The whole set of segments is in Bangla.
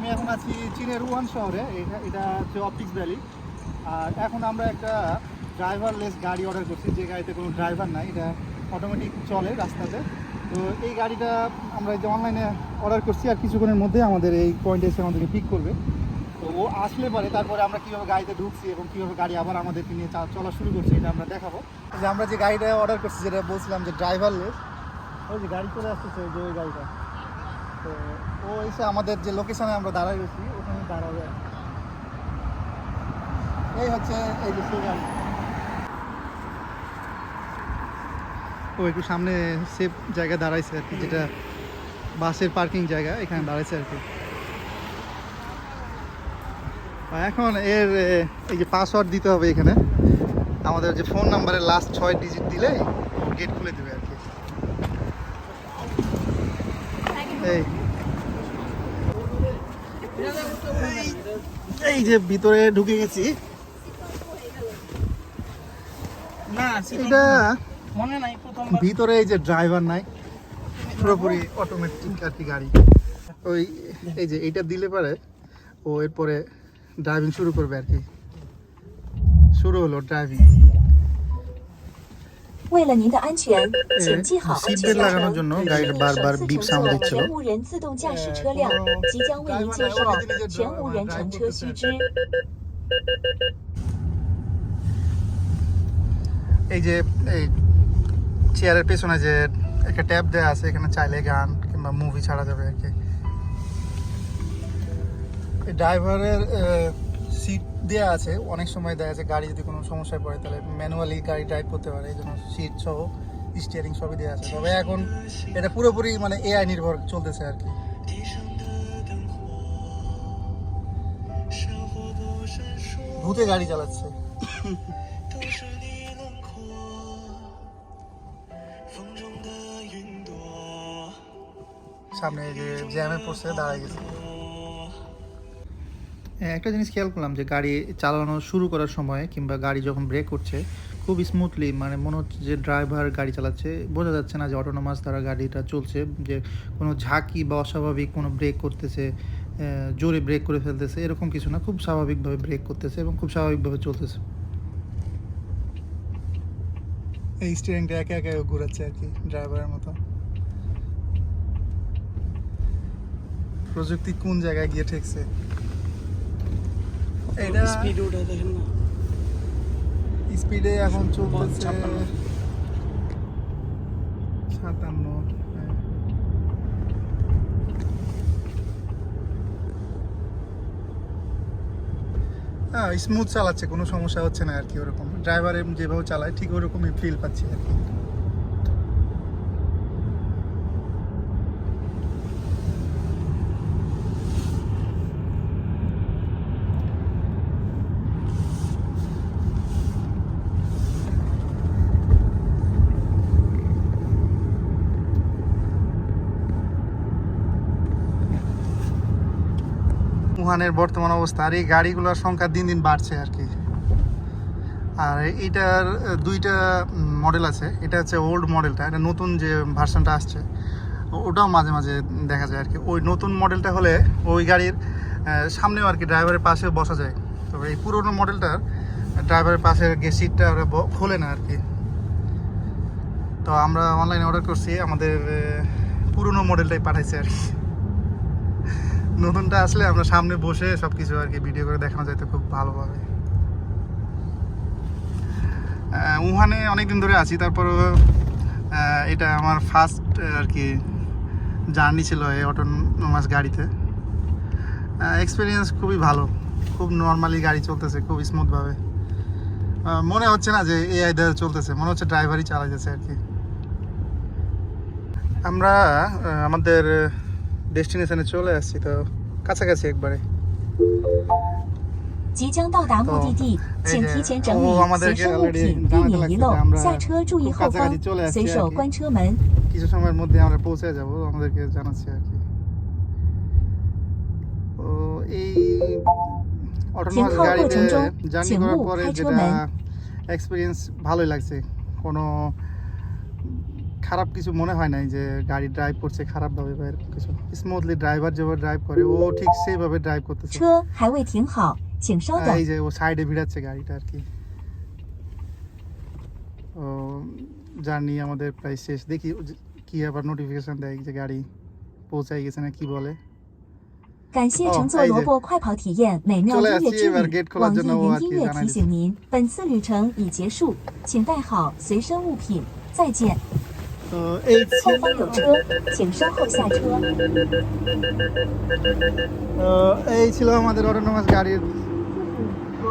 আমি এখন আছি চীনের উয়ান শহরে, এটা এটা হচ্ছে অপটিক্স ভ্যালি। আর এখন আমরা একটা ড্রাইভারলেস গাড়ি অর্ডার করছি, যে গাড়িতে কোনো ড্রাইভার নাই, এটা অটোমেটিক চলে রাস্তাতে। তো এই গাড়িটা আমরা এই যে অনলাইনে অর্ডার করছি, আর কিছুক্ষণের মধ্যে আমাদের এই পয়েন্টে এসে আমাদেরকে পিক করবে। তো ও আসলে পরে তারপরে আমরা কীভাবে গাড়িতে ঢুকছি এবং কীভাবে গাড়ি আবার আমাদেরকে নিয়ে চলা শুরু করছি, এটা আমরা দেখাবো। যে আমরা যে গাড়িটা অর্ডার করছি, যেটা বলছিলাম যে ড্রাইভারলেস ওই যে গাড়ি চলে আসতেছে যে ওই গাড়িটা। তো ও এসে আমাদের যে লোকেশনে আমরা দাঁড়াই গেছি ওখানে দাঁড়াবে। আর কি। এই হচ্ছে এই যে সেই গাড়ি ও একটু সামনে সেফ জায়গায় দাঁড়াইছে আর কি যেটা বাসের পার্কিং জায়গা এখানে দাঁড়াইছে আর কি। এখন এর এই যে পাসওয়ার্ড দিতে হবে এখানে। আমাদের যে ফোন নাম্বারের লাস্ট ছয় ডিজিট দিলে গেট খুলে দেবে আর কি। এই। এই যে ভিতরে ঢুকে গেছি। না এটা মনে ভিতরে এই যে ড্রাইভার নাই পুরোপুরি অটোমেটিক আর কি গাড়ি। ওই এই যে এইটা দিলে পারে ও এরপরে ড্রাইভিং শুরু করবে আর কি। শুরু হলো ড্রাইভিং 为了您的安全，请系好安 সিট 全 বেল্ট 带 লাগানোর জন্য গাড়িটা 手 বারবার 自 বিপ 乘 সাউন্ড 坐 দিচ্ছিল 全无人自动驾驶车辆即将为您介绍全无人乘车须知。 এই যে এই চেয়ারের পেছনে যে একটা ট্যাব দেওয়া আছে এখানে চাইলে গান কিংবা মুভি ছাড়া যাবে আর কি এই ড্রাইভারের সিট দেওয়া আছে, অনেক সময় দেখা যাচ্ছে গাড়ি যদি কোনো সমস্যায় পড়ে, তাহলে ম্যানুয়ালি গাড়ি ড্রাইভ করতে পারে, এই জন্য সিট সহ স্টিয়ারিং সবই দেওয়া আছে। তবে এখন এটা পুরোপুরি মানে এআই নির্ভর চলতেছে আর কি। ভূতে গাড়ি চালাচ্ছে। সামনে যে জ্যামে পড়ছে, দাঁড়ায় গেছে। একটা জিনিস খেয়াল করলাম যে গাড়ি চালানো শুরু করার সময় কিংবা গাড়ি যখন ব্রেক করছে, খুব স্মুথলি মানে মনে হচ্ছে যে ড্রাইভার গাড়ি চালাচ্ছে। বোঝা যাচ্ছে না যে অটোনোমাস দ্বারা গাড়িটা চলছে, যে কোনো ঝাঁকি বা অস্বাভাবিক কোনো ব্রেক করতেছে জোরে ব্রেক করে ফেলতেছে, এরকম কিছু না, খুব স্বাভাবিকভাবে ব্রেক করতেছে এবং খুব স্বাভাবিকভাবে চলতেছে। এই স্টিয়ারিংটা একে একে ঘুরাচ্ছে আর কি ড্রাইভারের মতো। প্রযুক্তি কোন জায়গায় গিয়ে ঠেকছে? এটা স্পিড ওটা দেখেন না। স্পিডে এখন চলতেছে সাতান্ন হ্যাঁ। হ্যাঁ স্মুথ চালাচ্ছে কোনো সমস্যা হচ্ছে না আর কি ওরকম। ড্রাইভার যেভাবে চালায় ঠিক ওরকমই ফিল পাচ্ছি আর কি। উহানের বর্তমান অবস্থা আর এই গাড়িগুলোর সংখ্যা দিন দিন বাড়ছে আর কি। আর এইটার, দুইটা মডেল আছে। এটা হচ্ছে ওল্ড মডেলটা এটা নতুন যে ভার্সনটা আসছে। ওটাও মাঝে মাঝে দেখা যায় আর কি। ওই নতুন মডেলটা হলে ওই গাড়ির সামনেও আর কি ড্রাইভারের পাশে বসা যায়। তবে এই পুরোনো মডেলটার ড্রাইভারের পাশে গিয়ে সিটটা ওরা খোলে না আর কি। তো আমরা অনলাইনে অর্ডার করছি, আমাদের পুরোনো মডেলটাই পাঠাইছে আর কি। নতুনটা আসলে আমরা সামনে বসে সব কিছু আর কি ভিডিও করে দেখানো যাইতে খুব ভালোভাবে। উহানে অনেক দিন ধরে আছি তারপর এটা আমার ফার্স্ট আর কি জার্নি ছিল এই অটোনোমাস গাড়িতে। এক্সপিরিয়েন্স খুবই ভালো, খুব নর্মালি গাড়ি চলতেছে, খুব স্মুথভাবে মনে হচ্ছে না যে এআই দ্বারা চলতেছে, মনে হচ্ছে ড্রাইভারই চালাইতেছে আর কি। আমরা আমাদের ডেস্টিনেশনে চলে আসছি তো কাছাকাছি একবারে। কিছু সময়ের মধ্যে আমরা পৌঁছে যাব আমাদেরকে জানাচ্ছি আর কি। তো এই গাড়িতে জার্নি করার পরে যেটা এক্সপিরিয়েন্স ভালোই লাগছে। কোনো খারাপ কিছু মনে হয় নাই যে গাড়ি ড্রাইভ করছে খারাপভাবে বা এরকম কিছু স্মুথলি ড্রাইভার যেভাবে ড্রাইভ করে ও ঠিক সেইভাবে ড্রাইভ করতেছে 车还未停好，请稍 হ্যাঁ, 等 এই。যে ও সাইডে ভিড়াচ্ছে গাড়িটা আর কি ও জার্নি আমাদের প্রায় শেষ দেখি ও যে- কি আবার নোটিফিকেশন দেয় যে গাড়ি পৌঁছাই গেছে না কি বলে 感谢乘坐哦哎萝卜快跑体验美妙出来音乐之是一边 旅 gate。网易 close 的我云音乐给咱俩就提醒您，本次旅程已结束，请带好随身物品，再见。 তো এই 后方有车，请稍后下车。 তো এই ছিল আমাদের অটোনোমাস গাড়ির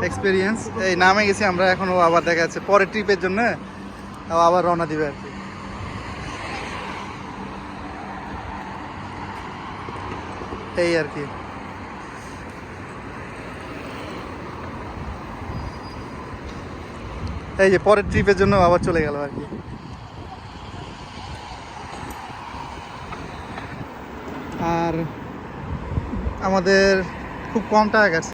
এক্সপিরিয়েন্স এই নামে গেছি আমরা এখনো আবার দেখা যাচ্ছে পরের ট্রিপের জন্য ও আবার রওনা দিবে আর কি এই আর কি এই যে পরের ট্রিপের জন্য আবার চলে গেল আর কি আর আমাদের খুব কম টাকা গেছে।